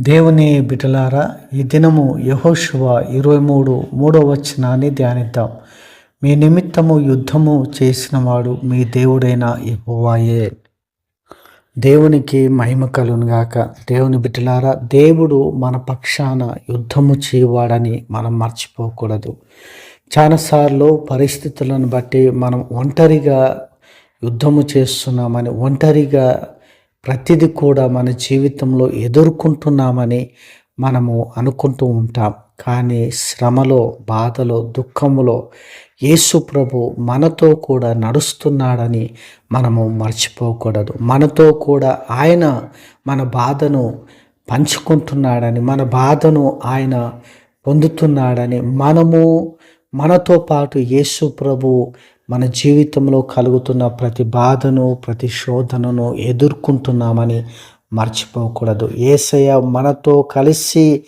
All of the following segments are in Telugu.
దేవుని బిటలారా ఈ దినము యహోశివ ఇరవై మూడు మూడో వచనాన్ని ధ్యానిద్దాం. మీ నిమిత్తము యుద్ధము చేసినవాడు మీ దేవుడైన యహోవాయే. దేవునికి మహిమ కలుగునుగాక. దేవుని బిడ్డలారా దేవుడు మన పక్షాన యుద్ధము చేయవాడని మనం మర్చిపోకూడదు. చాలాసార్లు పరిస్థితులను బట్టి మనం ఒంటరిగా యుద్ధము చేస్తున్నామని ఒంటరిగా ప్రతిదీ కూడా మన జీవితంలో ఎదుర్కొంటున్నామని మనము అనుకుంటూ ఉంటాం. కానీ శ్రమలో బాధలో దుఃఖములో యేసు ప్రభు మనతో కూడా నడుస్తున్నాడని మనము మర్చిపోకూడదు. మనతో కూడా ఆయన మన బాధను పంచుకుంటున్నాడని మన బాధను ఆయన పొందుతున్నాడని మనము మనతో పాటు యేసు ప్రభు మన జీవితంలో కలుగుతున్న ప్రతి బాధను ప్రతి శోధనను ఎదుర్కొంటున్నామని మర్చిపోకూడదు. ఏసయ్య మనతో కలిసి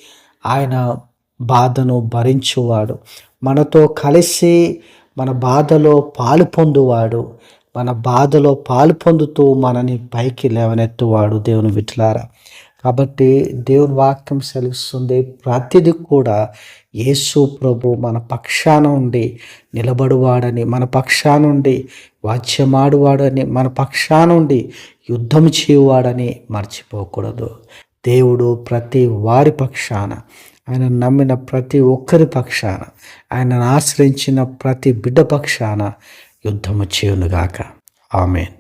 ఆయన బాధను భరించువాడు. మనతో కలిసి మన బాధలో పాలు పొందువాడు. మన బాధలో పాలు పొందుతూ మనని పైకి లేవనెత్తువాడు దేవుని విట్లారా కాబట్టి దేవుని వాక్యం సెలవిస్తుంది ప్రతిది కూడా యేసు ప్రభు మన పక్షాన ఉండి నిలబడువాడని మన పక్షాన ఉండి వాచ్యమాడువాడని మన పక్షాన ఉండి యుద్ధం చేయువాడని మర్చిపోకూడదు. దేవుడు ప్రతి వారి పక్షాన ఆయన నమ్మిన ప్రతి ఒక్కరి పక్షాన ఆయనను ఆశ్రయించిన ప్రతి బిడ్డ పక్షాన యుద్ధము చేయునుగాక. ఆమెన్.